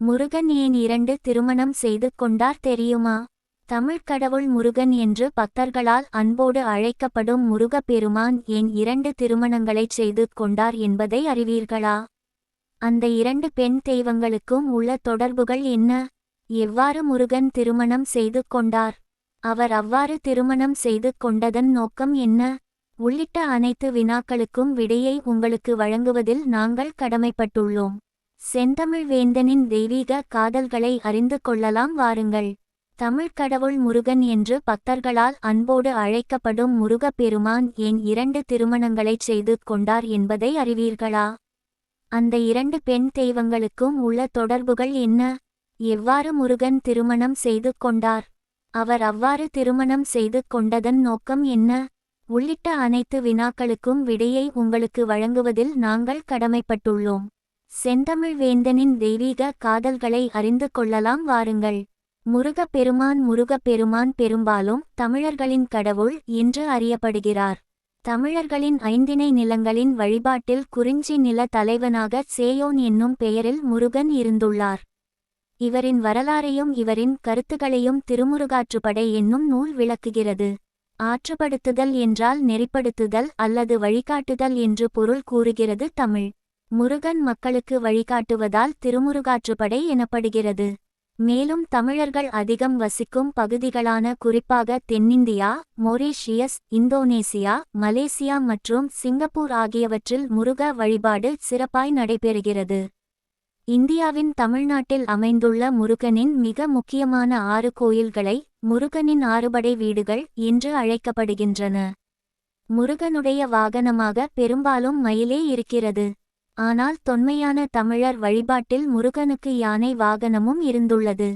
முருகன் ஏன் இரண்டு திருமணம் செய்து கொண்டார் தெரியுமா? தமிழ்க் கடவுள் முருகன் என்று பக்தர்களால் அன்போடு அழைக்கப்படும் முருகப்பெருமான் ஏன் இரண்டு திருமணங்களைச் செய்து கொண்டார் என்பதை அறிவீர்களா? அந்த இரண்டு பெண் தெய்வங்களுக்கும் உள்ள தொடர்புகள் என்ன? எவ்வாறு முருகன் திருமணம் செய்து கொண்டார்? அவர் அவ்வாறு திருமணம் செய்து கொண்டதன் நோக்கம் என்ன? உள்ளிட்ட அனைத்து வினாக்களுக்கும் விடையை உங்களுக்கு வழங்குவதில் நாங்கள் கடமைப்பட்டுள்ளோம். செந்தமிழ் வேந்தனின் தெய்வீக காதல்களை அறிந்து கொள்ளலாம் வாருங்கள். தமிழ்க் கடவுள் முருகன் என்று பக்தர்களால் அன்போடு அழைக்கப்படும் முருகப்பெருமான் ஏன் இரண்டு திருமணங்களைச் செய்து கொண்டார் என்பதை அறிவீர்களா? அந்த இரண்டு பெண் தெய்வங்களுக்கும் உள்ள தொடர்புகள் என்ன? எவ்வாறு முருகன் திருமணம் செய்து கொண்டார்? அவர் அவ்வாறு திருமணம் செய்து கொண்டதன் நோக்கம் என்ன? உள்ளிட்ட அனைத்து வினாக்களுக்கும் விடையை உங்களுக்கு வழங்குவதில் நாங்கள் கடமைப்பட்டுள்ளோம். செந்தமிழ் வேந்தனின் தெய்வீக காதல்களை அறிந்து கொள்ளலாம் வாருங்கள். முருகப்பெருமான் முருகப்பெருமான் பெரும்பாலும் தமிழர்களின் கடவுள் என்று அறியப்படுகிறார். தமிழர்களின் ஐந்திணை நிலங்களின் வழிபாட்டில் குறிஞ்சி நில தலைவனாக சேயோன் என்னும் பெயரில் முருகன் இருந்துள்ளார். இவரின் வரலாறையும் இவரின் கருத்துகளையும் திருமுருகாற்றுப்படை என்னும் நூல் விளக்குகிறது. ஆற்றுப்படுத்துதல் என்றால் நெறிப்படுத்துதல் அல்லது வழிகாட்டுதல் என்று பொருள் கூறுகிறது தமிழ். முருகன் மக்களுக்கு வழிகாட்டுவதால் திருமுருகாற்றுப்படை எனப்படுகிறது. மேலும் தமிழர்கள் அதிகம் வசிக்கும் பகுதிகளான குறிப்பாக தென்னிந்தியா மொரீஷியஸ் இந்தோனேசியா மலேசியா மற்றும் சிங்கப்பூர் ஆகியவற்றில் முருக வழிபாடு சிறப்பாய் நடைபெறுகிறது. இந்தியாவின் தமிழ்நாட்டில் அமைந்துள்ள முருகனின் மிக முக்கியமான ஆறு கோயில்களை முருகனின் ஆறுபடை வீடுகள் என்று அழைக்கப்படுகின்றன. முருகனுடைய வாகனமாக பெரும்பாலும் மயிலே இருக்கிறது. ஆனால் தொன்மையான தமிழர் வழிபாட்டில் முருகனுக்கு யானை வாகனமும் இருந்துள்ளது.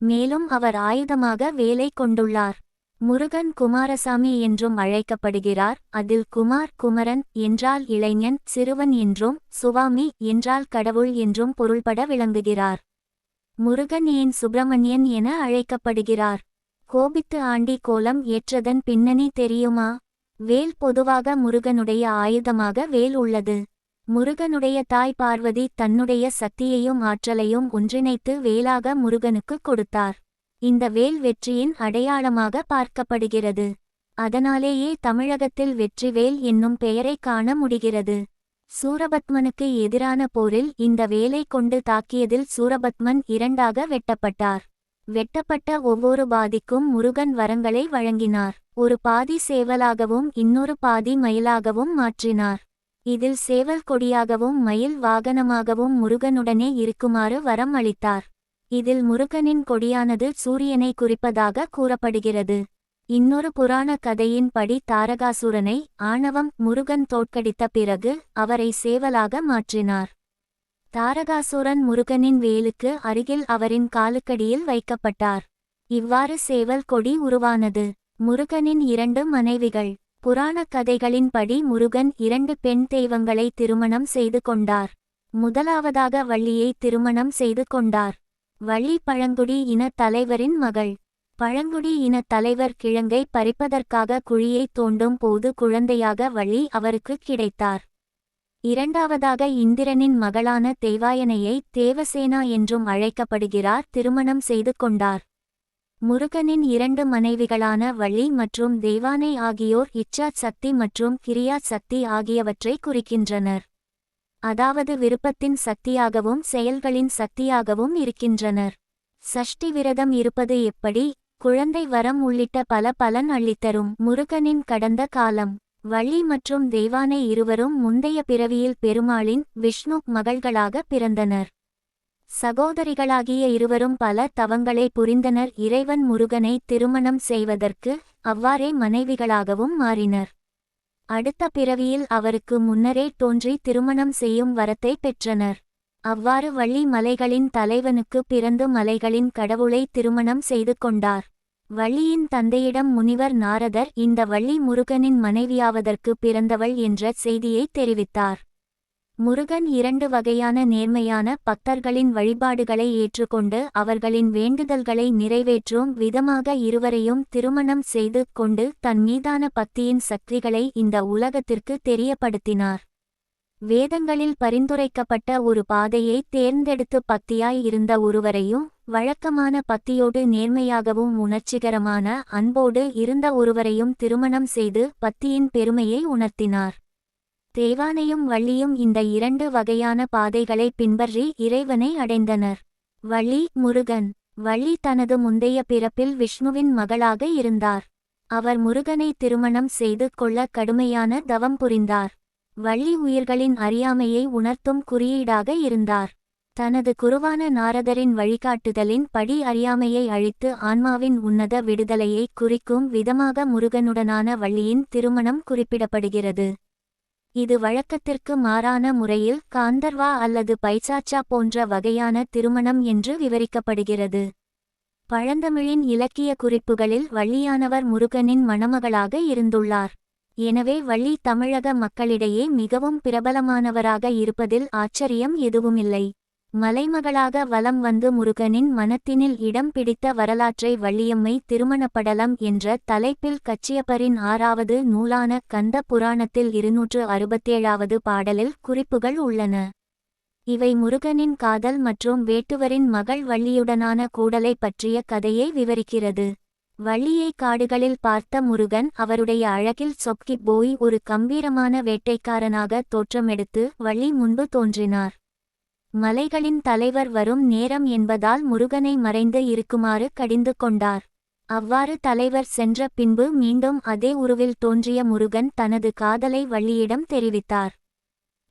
மேலும் அவர் ஆயுதமாக வேலை கொண்டுள்ளார். முருகன் குமாரசாமி என்றும் அழைக்கப்படுகிறார். அதில் குமார் குமரன் என்றால் இளைஞன் சிறுவன் என்றும் சுவாமி என்றால் கடவுள் என்றும் பொருள்பட விளங்குகிறார். முருகன் ஏன் சுப்பிரமணியன் என அழைக்கப்படுகிறார்? கோபித்து ஆண்டி கோலம் ஏற்றதன் பின்னணி தெரியுமா? வேல் பொதுவாக முருகனுடைய ஆயுதமாக வேல் உள்ளது. முருகனுடைய தாய் பார்வதி தன்னுடைய சக்தியையும் ஆற்றலையும் ஒன்றிணைத்து வேலாக முருகனுக்கு கொடுத்தார். இந்த வேல் வெற்றியின் அடையாளமாக பார்க்கப்படுகிறது. அதனாலேயே தமிழகத்தில் வெற்றிவேல் என்னும் பெயரை காண முடிகிறது. சூரபத்மனுக்கு எதிரான போரில் இந்த வேலை கொண்டு தாக்கியதில் சூரபத்மன் இரண்டாக வெட்டப்பட்டார். வெட்டப்பட்ட ஒவ்வொரு பாதிக்கும் முருகன் வரங்களை வழங்கினார். ஒரு பாதி சேவலாகவும் இன்னொரு பாதி மயிலாகவும் மாற்றினார். இதில் சேவல் கொடியாகவும் மயில் வாகனமாகவும் முருகனுடனே இருக்குமாறு வரம் அளித்தார். இதில் முருகனின் கொடியானது சூரியனை குறிப்பதாக கூறப்படுகிறது. இன்னொரு புராண கதையின்படி தாரகாசுரனை ஆணவம் முருகன் தோற்கடித்த பிறகு அவரை சேவலாக மாற்றினார். தாரகாசுரன் முருகனின் வேலுக்கு அருகில் அவரின் காலுக்கடியில் வைக்கப்பட்டார். இவ்வாறு சேவல் கொடி உருவானது. முருகனின் இரண்டு மனைவிகள் புராணக் கதைகளின்படி முருகன் இரண்டு பெண் தெய்வங்களை திருமணம் செய்து கொண்டார். முதலாவதாக வள்ளியை திருமணம் செய்து கொண்டார். வள்ளி பழங்குடி இன தலைவரின் மகள். பழங்குடி இன தலைவர் கிழங்கை பறிப்பதற்காக குழியை தோண்டும் போது குழந்தையாக வள்ளி அவருக்கு கிடைத்தார். இரண்டாவதாக இந்திரனின் மகளான தேவாயனையை தேவசேனா என்றும் அழைக்கப்படுகிறார் திருமணம் செய்து கொண்டார். முருகனின் இரண்டு மனைவிகளான வள்ளி மற்றும் தேவானை ஆகியோர் இச்சாத் சக்தி மற்றும் கிரியாத் சக்தி ஆகியவற்றை குறிக்கின்றனர். அதாவது விருப்பத்தின் சக்தியாகவும் செயல்களின் சக்தியாகவும் இருக்கின்றனர். சஷ்டி விரதம் இருப்பது எப்படி? குழந்தை வரம் உள்ளிட்ட பல பலன் அள்ளித்தரும் முருகனின் கடந்த காலம். வள்ளி மற்றும் தேவானை இருவரும் முந்தைய பிறவியில் பெருமாளின் விஷ்ணு மகள்களாக பிறந்தனர். சகோதரிகளாகிய இருவரும் பல தவங்களை புரிந்தனர். இறைவன் முருகனை திருமணம் செய்வதற்கு அவ்வாறே மனைவிகளாகவும் மாறினர். அடுத்த பிறவியில் அவருக்கு முன்னரே தோன்றி திருமணம் செய்யும் வரத்தை பெற்றனர். அவ்வாறு வள்ளி மலைகளின் தலைவனுக்கு பிறந்து மலைகளின் கடவுளை திருமணம் செய்து கொண்டார். வள்ளியின் தந்தையிடம் முனிவர் நாரதர் இந்த வள்ளி முருகனின் மனைவியாவதற்கு பிறந்தவள் என்ற செய்தியை தெரிவித்தார். முருகன் இரண்டு வகையான நேர்மையான பக்தர்களின் வழிபாடுகளை ஏற்றுக்கொண்டு அவர்களின் வேண்டுதல்களை நிறைவேற்றும் விதமாக இருவரையும் திருமணம் செய்து கொண்டு தன் மீதான பக்தியின் சக்திகளை இந்த உலகத்திற்கு தெரியப்படுத்தினார். வேதங்களில் பரிந்துரைக்கப்பட்ட ஒரு பாதையை தேர்ந்தெடுத்து பக்தியாய் இருந்த ஒருவரையும் வழக்கமான பக்தியோடு நேர்மையாகவும் உணர்ச்சிகரமான அன்போடு இருந்த ஒருவரையும் திருமணம் செய்து பக்தியின் பெருமையை உணர்த்தினார். தேவானையும் வள்ளியும் இந்த இரண்டு வகையான பாதைகளை பின்பற்றி இறைவனை அடைந்தனர். வள்ளி முருகன். வள்ளி தனது முந்தைய பிறப்பில் விஷ்ணுவின் மகளாக இருந்தார். அவர் முருகனை திருமணம் செய்து கொள்ள கடுமையான தவம் புரிந்தார். வள்ளி உயிர்களின் அறியாமையை உணர்த்தும் குறியீடாக இருந்தார். தனது குருவான நாரதரின் வழிகாட்டுதலின் படி அறியாமையை அழித்து ஆன்மாவின் உன்னத விடுதலையை குறிக்கும் விதமாக முருகனுடனான வள்ளியின் திருமணம் குறிப்பிடப்படுகிறது. இது வழக்கத்திற்கு மாறான முறையில் காந்தர்வா அல்லது பைசாச்சா போன்ற வகையான திருமணம் என்று விவரிக்கப்படுகிறது. பழந்தமிழின் இலக்கிய குறிப்புகளில் வள்ளியானவர் முருகனின் மணமகளாக இருந்துள்ளார். எனவே வள்ளி தமிழக மக்களிடையே மிகவும் பிரபலமானவராக இருப்பதில் ஆச்சரியம் எதுவுமில்லை. மலைமகளாக வலம் வந்து முருகனின் மனத்தினில் இடம் பிடித்த வரலாற்றை வள்ளியம்மை திருமணப்படலம் என்ற தலைப்பில் கச்சியப்பரின் ஆறாவது நூலான கந்த புராணத்தில் இருநூற்று அறுபத்தேழாவது பாடலில் குறிப்புகள் உள்ளன. இவை முருகனின் காதல் மற்றும் வேட்டுவரின் மகள் வள்ளியுடனான கூடலை பற்றிய கதையை விவரிக்கிறது. வள்ளியை காடுகளில் பார்த்த முருகன் அவருடைய அழகில் சொக்கிப் போய் ஒரு கம்பீரமான வேட்டைக்காரனாக தோற்றமெடுத்து வள்ளி முன்பு தோன்றினார். மலைகளின் தலைவர் வரும் நேரம் என்பதால் முருகனை மறைந்து இருக்குமாறு கடிந்து கொண்டார். அவ்வாறு தலைவர் சென்ற பின்பு மீண்டும் அதே உருவில் தோன்றிய முருகன் தனது காதலை வள்ளியிடம் தெரிவித்தார்.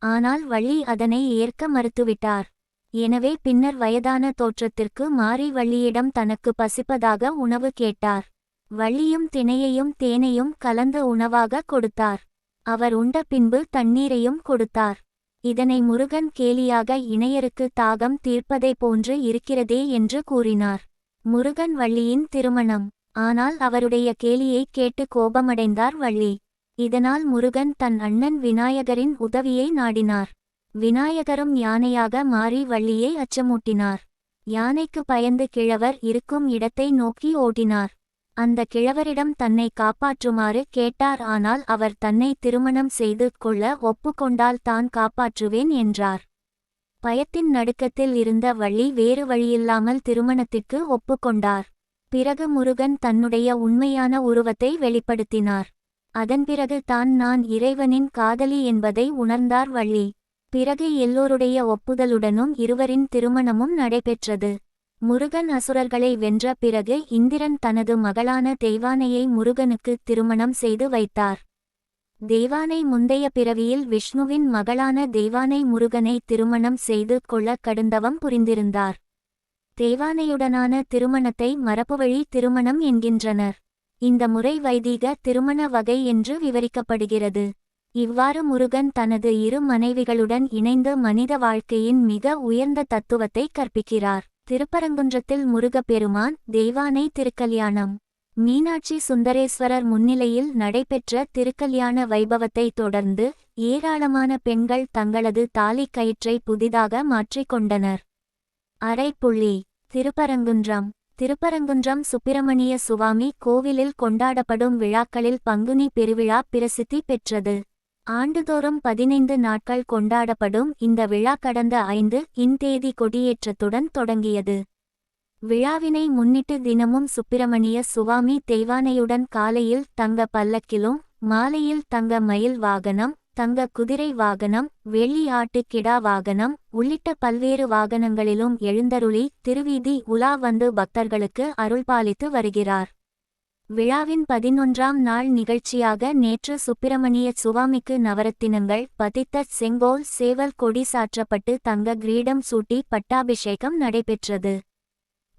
ஆனால் வள்ளி அதனை ஏற்க மறுத்துவிட்டார். எனவே பின்னர் வயதான தோற்றத்திற்கு மாறி வள்ளியிடம் தனக்கு பசிப்பதாக உணவு கேட்டார். வள்ளியும் திணையையும் தேனையும் கலந்த உணவாக கொடுத்தார். அவர் உண்ட பின்பு தண்ணீரையும் கொடுத்தார். இதனை முருகன் கேலியாக இணையருக்கு தாகம் தீர்ப்பதை போன்று இருக்கிறதே என்று கூறினார். முருகன் வள்ளியின் திருமணம். ஆனால் அவருடைய கேலியை கேட்டு கோபமடைந்தார் வள்ளி. இதனால் முருகன் தன் அண்ணன் விநாயகரின் உதவியை நாடினார். விநாயகரும் யானையாக மாறி வள்ளியை அச்சமூட்டினார். யானைக்கு பயந்து கிழவர் இருக்கும் இடத்தை நோக்கி ஓடினார். அந்த கிழவரிடம் தன்னை காப்பாற்றுமாறு கேட்டார். ஆனால் அவர் தன்னை திருமணம் செய்து கொள்ள ஒப்புக்கொண்டால் தான் காப்பாற்றுவேன் என்றார். பயத்தின் நடுக்கத்தில் இருந்த வள்ளி வேறு வழியில்லாமல் திருமணத்திற்கு ஒப்புக்கொண்டார். பிறகு முருகன் தன்னுடைய உண்மையான உருவத்தை வெளிப்படுத்தினார். அதன் பிறகு தான் நான் இறைவனின் காதலி என்பதை உணர்ந்தார் வள்ளி. பிறகு எல்லோருடைய ஒப்புதலுடனும் இருவரின் திருமணமும் நடைபெற்றது. முருகன் அசுரர்களை வென்ற பிறகு இந்திரன் தனது மகளான தெய்வானையை முருகனுக்கு திருமணம் செய்து வைத்தார். தெய்வானை முந்தைய பிறவியில் விஷ்ணுவின் மகளான தெய்வானை முருகனை திருமணம் செய்து கொள்ள கடுந்தவம் புரிந்திருந்தார். தேவானையுடனான திருமணத்தை மரபுவழி திருமணம் என்கின்றனர். இந்த முறை வைதீக திருமண வகை என்று விவரிக்கப்படுகிறது. இவ்வாறு முருகன் தனது இரு மனைவிகளுடன் இணைந்து மனித வாழ்க்கையின் மிக உயர்ந்த தத்துவத்தை கற்பிக்கிறார். திருப்பரங்குன்றத்தில் முருகப்பெருமான் தெய்வானை திருக்கல்யாணம். மீனாட்சி சுந்தரேஸ்வரர் முன்னிலையில் நடைபெற்ற திருக்கல்யாண வைபவத்தை தொடர்ந்து ஏராளமான பெண்கள் தங்களது தாலி கயிற்றை புதிதாக மாற்றிக்கொண்டனர் அரைப்புள்ளி திருப்பரங்குன்றம். திருப்பரங்குன்றம் சுப்பிரமணிய சுவாமி கோவிலில் கொண்டாடப்படும் விழாக்களில் பங்குனி பெருவிழா பிரசித்தி பெற்றது. ஆண்டுதோறும் பதினைந்து நாட்கள் கொண்டாடப்படும் இந்த விழா கடந்த ஐந்து இன்தேதி கொடியேற்றத்துடன் தொடங்கியது. விழாவினை முன்னிட்டு தினமும் சுப்பிரமணிய சுவாமி தெய்வானையுடன் காலையில் தங்க பல்லக்கிலும் மாலையில் தங்க மயில் வாகனம் தங்க குதிரை வாகனம் வெள்ளி ஆட்டுக்கிடா கிடா வாகனம் உள்ளிட்ட பல்வேறு வாகனங்களிலும் எழுந்தருளி திருவீதி உலா வந்து பக்தர்களுக்கு அருள்பாலித்து வருகிறார். விழாவின் பதினொன்றாம் நாள் நிகழ்ச்சியாக நேற்று சுப்பிரமணிய சுவாமிக்கு நவரத்தினங்கள் பதித்த செங்கோல் சேவல் கொடி சாற்றப்பட்டு தங்க கிரீடம் சூட்டி பட்டாபிஷேகம் நடைபெற்றது.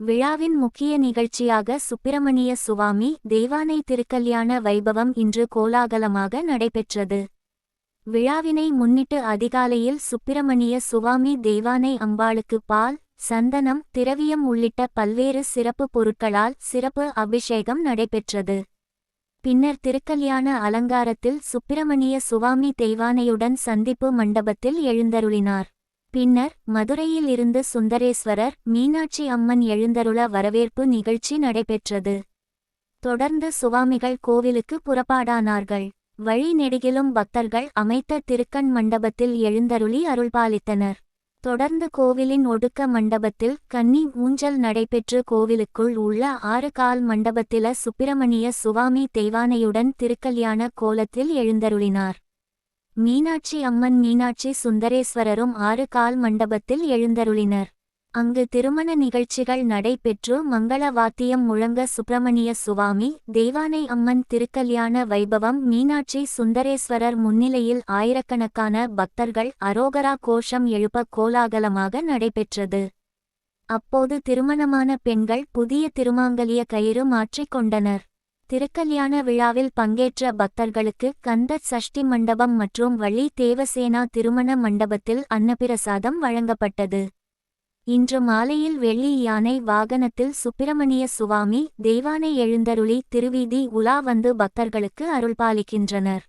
விழாவின் முக்கிய நிகழ்ச்சியாக சுப்பிரமணிய சுவாமி தெய்வானை திருக்கல்யாண வைபவம் இன்று கோலாகலமாக நடைபெற்றது. விழாவினை முன்னிட்டு அதிகாலையில் சுப்பிரமணிய சுவாமி தெய்வானை அம்பாளுக்கு பால் சந்தனம் திரவியம் உள்ளிட்ட பல்வேறு சிறப்பு பொருட்களால் சிறப்பு அபிஷேகம் நடைபெற்றது. பின்னர் திருக்கல்யாண அலங்காரத்தில் சுப்பிரமணிய சுவாமி தெய்வானையுடன் சந்திப்பு மண்டபத்தில் எழுந்தருளினார். பின்னர் மதுரையில் இருந்து சுந்தரேஸ்வரர் மீனாட்சி அம்மன் எழுந்தருள வரவேற்பு நிகழ்ச்சி நடைபெற்றது. தொடர்ந்து சுவாமிகள் கோவிலுக்கு புறப்பாடானார்கள். வழி நெடுகிலும் பக்தர்கள் அமைத்த திருக்கண் மண்டபத்தில் எழுந்தருளி அருள்பாலித்தனர். தொடர்ந்து கோவிலின் ஒடுக்க மண்டபத்தில் கன்னி ஊஞ்சல் நடைபெற்று கோவிலுக்குள் உள்ள ஆறு கால் மண்டபத்தில சுப்பிரமணிய சுவாமி தெய்வானையுடன் திருக்கல்யாண கோலத்தில் எழுந்தருளினார். மீனாட்சி அம்மன் மீனாட்சி சுந்தரேஸ்வரரும் ஆறு கால் மண்டபத்தில் எழுந்தருளினர். அங்கு திருமண நிகழ்ச்சிகள் நடைபெற்று மங்கள வாத்தியம் முழங்க சுப்பிரமணிய சுவாமி தெய்வானை அம்மன் திருக்கல்யாண வைபவம் மீனாட்சி சுந்தரேஸ்வரர் முன்னிலையில் ஆயிரக்கணக்கான பக்தர்கள் அரோகரா கோஷம் எழுப்ப கோலாகலமாக நடைபெற்றது. அப்போது திருமணமான பெண்கள் புதிய திருமாங்கலிய கயிறு மாற்றிக் கொண்டனர். திருக்கல்யாண விழாவில் பங்கேற்ற பக்தர்களுக்கு கந்த சஷ்டி மண்டபம் மற்றும் வள்ளி தேவசேனா திருமண மண்டபத்தில் அன்னபிரசாதம் வழங்கப்பட்டது. இன்று மாலையில் வெள்ளி யானை வாகனத்தில் சுப்பிரமணிய சுவாமி தெய்வானை எழுந்தருளி திருவீதி உலா வந்து பக்தர்களுக்கு அருள்பாலிக்கின்றனர்.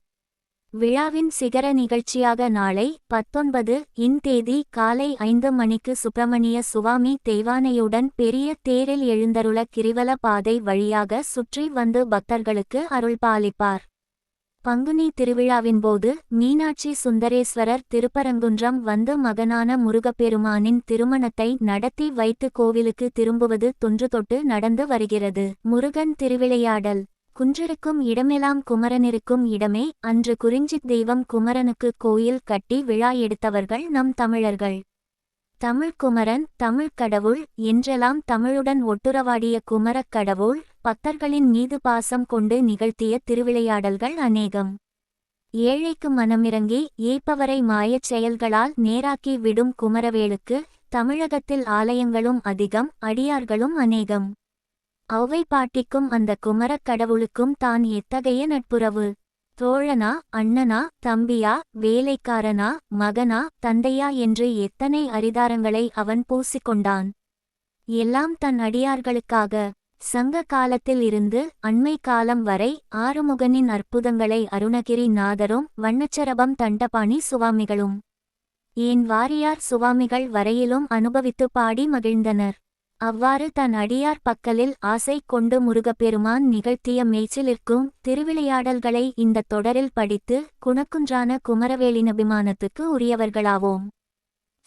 விழாவின் சிகர நிகழ்ச்சியாக நாளை பத்தொன்பது இன் தேதி காலை ஐந்து மணிக்கு சுப்பிரமணிய சுவாமி தெய்வானையுடன் பெரிய தேரில் எழுந்தருள கிரிவல பாதை வழியாக சுற்றி வந்து பக்தர்களுக்கு அருள்பாலிப்பார். பங்குனி திருவிழாவின்போது மீனாட்சி சுந்தரேஸ்வரர் திருப்பரங்குன்றம் வந்து மகனான முருகப்பெருமானின் திருமணத்தை நடத்தி வைத்து கோவிலுக்கு திரும்புவது தொன்று தொட்டு நடந்து வருகிறது. முருகன் திருவிளையாடல். குன்றிருக்கும் இடமெல்லாம் குமரனிருக்கும் இடமே. அன்று குறிஞ்சித் தெய்வம் குமரனுக்கு கோயில் கட்டி விழா எடுத்தவர்கள் நம் தமிழர்கள். தமிழ் குமரன் தமிழ்க் கடவுள் என்றெல்லாம் தமிழுடன் ஒட்டுறவாடிய குமரக் கடவுள் பக்தர்களின் மீது பாசம் கொண்டு நிகழ்த்திய திருவிளையாடல்கள் அநேகம். ஏழைக்கு மனமிறங்கி ஏய்ப்பவரை மாயச் செயல்களால் நேராக்கி விடும் குமரவேலுக்கு தமிழகத்தில் ஆலயங்களும் அதிகம் அடியார்களும் அநேகம். ஔவை பாட்டிக்கும் அந்த குமரக் கடவுளுக்கும் தான் எத்தகைய நட்புறவு? தோழனா அண்ணனா தம்பியா வேலைக்காரனா மகனா தந்தையா என்று எத்தனை அரிதாரங்களை அவன் பூசிக்கொண்டான். எல்லாம் தன் அடியார்களுக்காக. சங்க காலத்தில் இருந்து அண்மை காலம் வரை ஆறுமுகனின் அற்புதங்களை அருணகிரி நாதரும் வண்ணச்சரபம் தண்டபாணி சுவாமிகளும். ஏன் வாரியார் சுவாமிகள் வரையிலும் அனுபவித்து பாடி மகிழ்ந்தனர். அவ்வாறு தன் அடியார் பக்கலில் ஆசை கொண்டு முருகப்பெருமான் நிகழ்த்திய மேய்ச்சிலிருக்கும் திருவிளையாடல்களை இந்த தொடரில் படித்து குணக்குன்றான குமரவேலினபிமானத்துக்கு உரியவர்களாவோம்.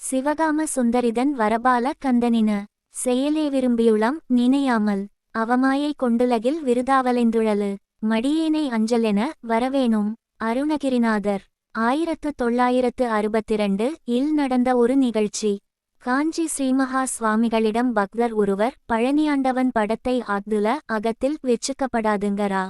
சிவகாம சுந்தரிதன் வரபால கந்தனின. செயலே விரும்பியுளம் நினையாமல் அவமாயை கொண்டுலகில் விருதாவலைந்துழலு. மடியேனை அஞ்சலென வரவேணும். அருணகிரிநாதர். ஆயிரத்து தொள்ளாயிரத்து அறுபத்திரண்டு இல் நடந்த ஒரு நிகழ்ச்சி. காஞ்சி ஸ்ரீமகா சுவாமிகளிடம் பக்தர் ஒருவர் பழனியாண்டவன் படத்தை அக்துல அகத்தில் வெச்சுக்கப்படாதுங்கரா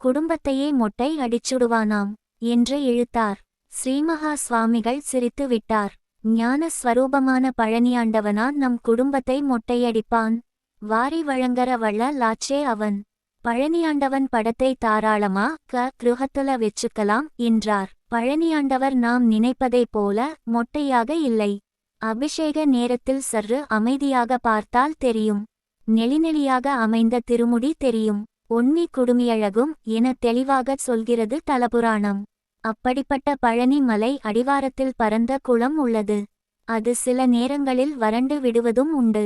குடும்பத்தையே மொட்டை அடிச்சுடுவானாம் என்று இழுத்தார் ஸ்ரீமகா சுவாமிகள் சிரித்து விட்டார். ஞான ஸ்வரூபமான பழனியாண்டவனா நம் குடும்பத்தை மொட்டையடிப்பான். வாரி வழங்கற வள்ள லாச்சே அவன். பழனியாண்டவன் படத்தை தாராளமா க கிருகத்துல வெச்சுக்கலாம் என்றார். பழனியாண்டவர் நாம் நினைப்பதைப் போல மொட்டையாக இல்லை. அபிஷேக நேரத்தில் சற்று அமைதியாக பார்த்தால் தெரியும். நெளிநெளியாக அமைந்த திருமுடி தெரியும். ஒன்னி குடுமியழகும் என தெளிவாகச் சொல்கிறது தலபுராணம். அப்படிப்பட்ட பழனி மலை அடிவாரத்தில் பரந்த குளம் உள்ளது. அது சில நேரங்களில் வறண்டு விடுவதும் உண்டு.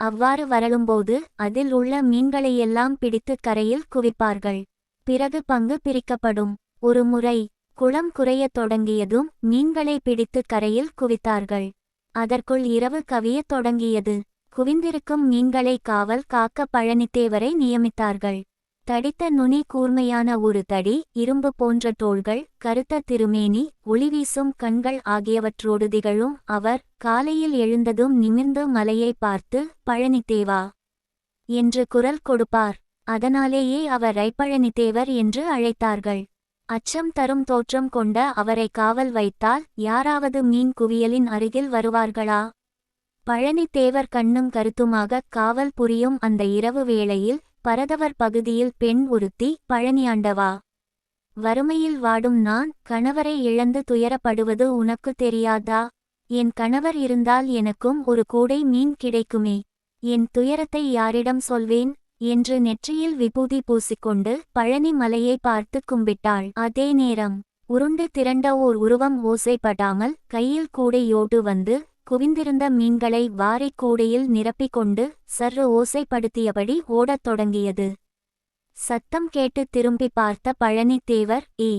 அவ்வாறு வரலும்போது அதில் உள்ள மீன்களையெல்லாம் பிடித்து கரையில் குவிப்பார்கள். பிறகு பங்கு பிரிக்கப்படும். ஒரு முறை குளம் குறையத் தொடங்கியதும் மீன்களை பிடித்து கரையில் குவித்தார்கள். அதற்குள் இரவு கவியத் தொடங்கியது. குவிந்திருக்கும் மீன்களை காவல் காக்க பழனித்தேவரை நியமித்தார்கள். தடித்த நுனி கூர்மையான ஒரு தடி இரும்பு போன்ற தோள்கள் கருத்த திருமேனி ஒளிவீசும் கண்கள் ஆகியவற்றோடு திகழும் அவர் காலையில் எழுந்ததும் நிமிர்ந்து மலையை பார்த்து பழனித்தேவா என்று குரல் கொடுப்பார். அதனாலேயே அவரை பழனித்தேவர் என்று அழைத்தார்கள். அச்சம் தரும் தோற்றம் கொண்ட அவரை காவல் வைத்தால் யாராவது மீன் குவியலின் அருகில் வருவார்களா? பழனித்தேவர் கண்ணும் கருத்துமாக காவல் புரியும் அந்த இரவு வேளையில் பரதவர் பகுதியில் பெண் ஒருத்தி பழனியாண்டவா வறுமையில் வாடும் நான் கணவரை இழந்து துயரப்படுவது உனக்கு தெரியாதா? என் கணவர் இருந்தால் எனக்கும் ஒரு கூடை மீன் கிடைக்குமே. என் துயரத்தை யாரிடம் சொல்வேன்? என்று நெற்றியில் விபூதி பூசிக்கொண்டு பழனி மலையை பார்த்து கும்பிட்டாள். அதே நேரம் உருண்டு திரண்ட ஓர் உருவம் ஓசைப்படாமல் கையில் கூடையோடு வந்து குவிந்திருந்த மீன்களை வாரிக் கூடையில் நிரப்பிக் கொண்டு ஓசைப்படுத்தியபடி ஓடத் தொடங்கியது. சத்தம் கேட்டு திரும்பி பார்த்த பழனித்தேவர் ஏ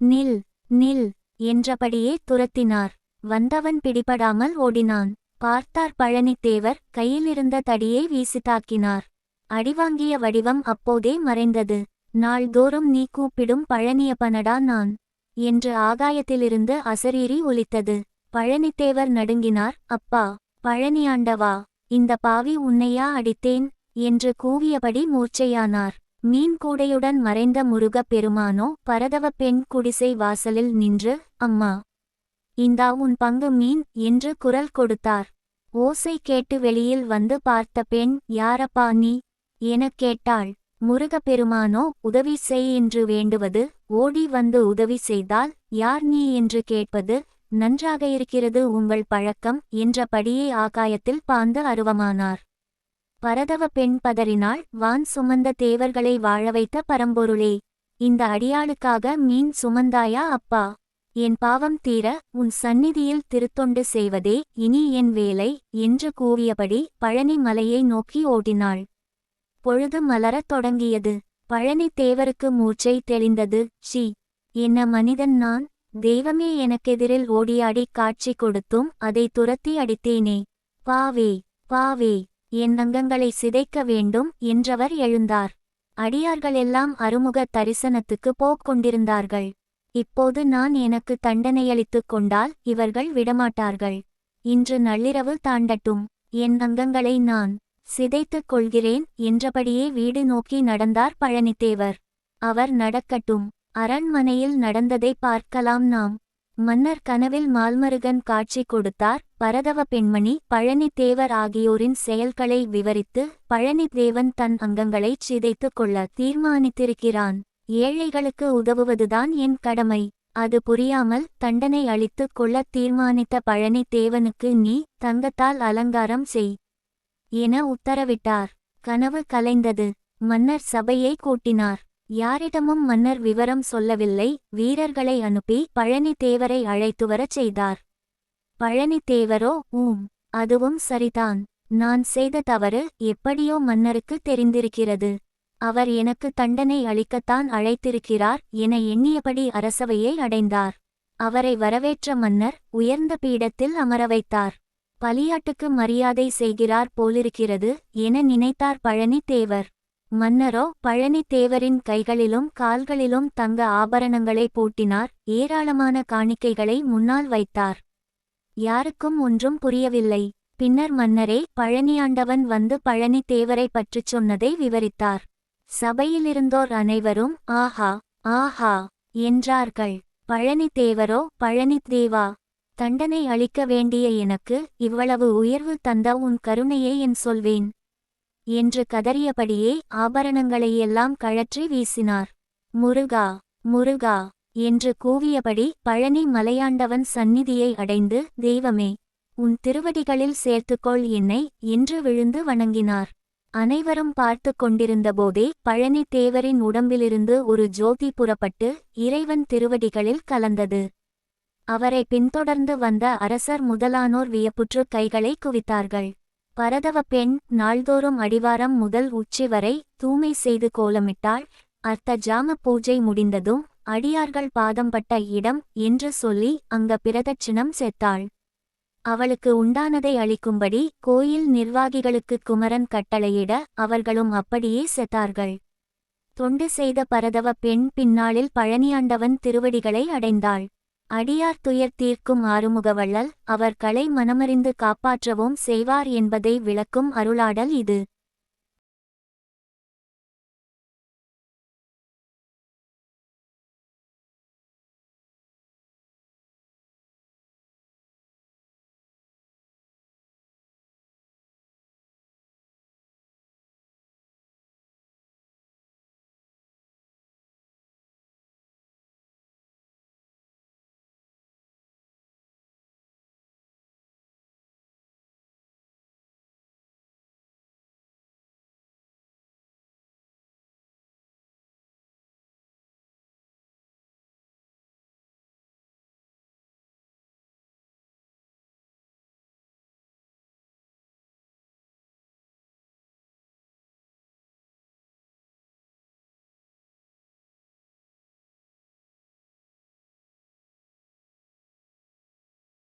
நில் நில் என்றபடியே துரத்தினார். வந்தவன் பிடிபடாமல் ஓடினான். பார்த்தார் பழனித்தேவர் கையிலிருந்த தடியை வீசி தாக்கினார் அடிவாங்கிய வடிவம் அப்போதே மறைந்தது. நாள்தோறும் நீ கூப்பிடும் பழனியப்பனடா நான். என்று ஆகாயத்திலிருந்து அசரீரி ஒலித்தது. பழனித்தேவர் நடுங்கினார் அப்பா பழனியாண்டவா இந்த பாவி உன்னையா அடித்தேன்? என்று கூவியபடி மூர்ச்சையானார். மீன் கூடையுடன் மறைந்த முருகப் பெருமானோ பரதவ பெண் குடிசை வாசலில் நின்று அம்மா இந்தா உன் பங்கு மீன் என்று குரல் கொடுத்தார். ஓசை கேட்டு வெளியில் வந்து பார்த்த பெண் யாரப்பா நீ? எனக் கேட்டாள் முருகப்பெருமானோ உதவி செய் என்று வேண்டுவது ஓடி வந்து உதவி செய்தால் யார் நீ என்று கேட்பது நன்றாக இருக்கிறது உங்கள் பழக்கம் என்றபடியே ஆகாயத்தில் பாந்து அருவமானார். பரதவ பெண் பதறினாள் வான் சுமந்த தேவர்களை வாழ வைத்த பரம்பொருளே இந்த அடியாளுக்காக மீன் சுமந்தாயா அப்பா? என் பாவம் தீர உன் சந்நிதியில் திருத்தொண்டு செய்வதே இனி என் வேலை என்று கூவியபடி பழனி மலையை நோக்கி ஓடினாள். பொழுது மலரத் தொடங்கியது. பழனி தேவருக்கு மூச்சை தெளிந்தது. ஷி என்ன மனிதன் நான்? தெய்வமே எனக்கெதிரில் ஓடியாடி காட்சி கொடுத்தும் அதை துரத்தி அடித்தேனே. பாவே பாவே என் அங்கங்களை சிதைக்க வேண்டும் என்றவர் எழுந்தார். அடியார்களெல்லாம் அருமுக தரிசனத்துக்கு போக் கொண்டிருந்தார்கள். இப்போது நான் எனக்கு தண்டனையளித்துக் கொண்டால் இவர்கள் விடமாட்டார்கள். இன்று நள்ளிரவு தாண்டட்டும். என் அங்கங்களை நான் சிதைத்துக் கொள்கிறேன் என்றபடியே வீடு நோக்கி நடந்தார் பழனித்தேவர். அவர் நடக்கட்டும் அரண்மனையில் நடந்ததை பார்க்கலாம் நாம். மன்னர் கனவில் மால்மருகன் காட்சி கொடுத்தார். பரதவ பெண்மணி பழனித்தேவர் ஆகியோரின் செயல்களை விவரித்து பழனித்தேவன் தன் அங்கங்களைச் சிதைத்துக் கொள்ள தீர்மானித்திருக்கிறான். ஏழைகளுக்கு உதவுவதுதான் என் கடமை. அது புரியாமல் தண்டனை அளித்துக் கொள்ளத் தீர்மானித்த பழனித்தேவனுக்கு நீ தங்கத்தால் அலங்காரம் செய். என உத்தரவிட்டார். கனவு கலைந்தது. மன்னர் சபையை கூட்டினார். யாரிடமும் மன்னர் விவரம் சொல்லவில்லை. வீரர்களை அனுப்பி பழனித்தேவரை அழைத்து வரச் செய்தார். பழனித்தேவரோ ஊம். அதுவும் சரிதான். நான் செய்த தவறு எப்படியோ மன்னருக்கு தெரிந்திருக்கிறது. அவர் எனக்கு தண்டனை அளிக்கத்தான் அழைத்திருக்கிறார் என எண்ணியபடி அரசவையை அடைந்தார். அவரை வரவேற்ற மன்னர் உயர்ந்த பீடத்தில் அமர வைத்தார் பலியாட்டுக்கு மரியாதை செய்கிறார் போலிருக்கிறது என நினைத்தார் பழனித்தேவர் மன்னரோ பழனித்தேவரின் கைகளிலும் கால்களிலும் தங்க ஆபரணங்களை பூட்டினார் ஏராளமான காணிக்கைகளை முன்னால் வைத்தார். யாருக்கும் ஒன்றும் புரியவில்லை. பின்னர் மன்னரே பழனியாண்டவன் வந்து பழனித்தேவரை தேவரை பற்றிச் சொன்னதை விவரித்தார். சபையிலிருந்தோர் அனைவரும் ஆஹா ஆஹா என்றார்கள். பழனித்தேவரோ தேவரோ தேவா தண்டனை அளிக்க வேண்டிய எனக்கு இவ்வளவு உயர்வு தந்த உன் கருணையை என் சொல்வேன். என்று கதறியபடியே ஆபரணங்களையெல்லாம் கழற்றி வீசினார். முருகா முருகா என்று கூவியபடி பழனி மலையாண்டவன் சந்நிதியை அடைந்து தெய்வமே உன் திருவடிகளில் சேர்த்துக்கொள் என்னை என்று விழுந்து வணங்கினார். அனைவரும் பார்த்து கொண்டிருந்தபோதே பழனி தேவரின் உடம்பிலிருந்து ஒரு ஜோதி புறப்பட்டு இறைவன் திருவடிகளில் கலந்தது. அவரை பின்தொடர்ந்து வந்த அரசர் முதலானோர் வியப்புற்று கைகளை குவித்தார்கள். பரதவ பெண் நாள்தோறும் அடிவாரம் முதல் உச்சி வரை தூய்மை செய்து கோலமிட்டாள். அர்த்த ஜாம பூஜை முடிந்ததும் அடியார்கள் பாதம் பட்ட இடம் என்று சொல்லி அங்க பிரதட்சிணம் செத்தாள் அவளுக்கு உண்டானதை அளிக்கும்படி கோயில் நிர்வாகிகளுக்கு குமரன் கட்டளையிட அவர்களும் அப்படியே செத்தார்கள். தொண்டு செய்த பரதவ பெண் பின்னாளில் பழனியாண்டவன் திருவடிகளை அடைந்தாள். அடியார் துயர் தீர்க்கும் ஆறுமுகவள்ளல் அவர் களை மனமறிந்து காப்பாற்றவும் செய்வார் என்பதை விளக்கும் அருளாடல் இது.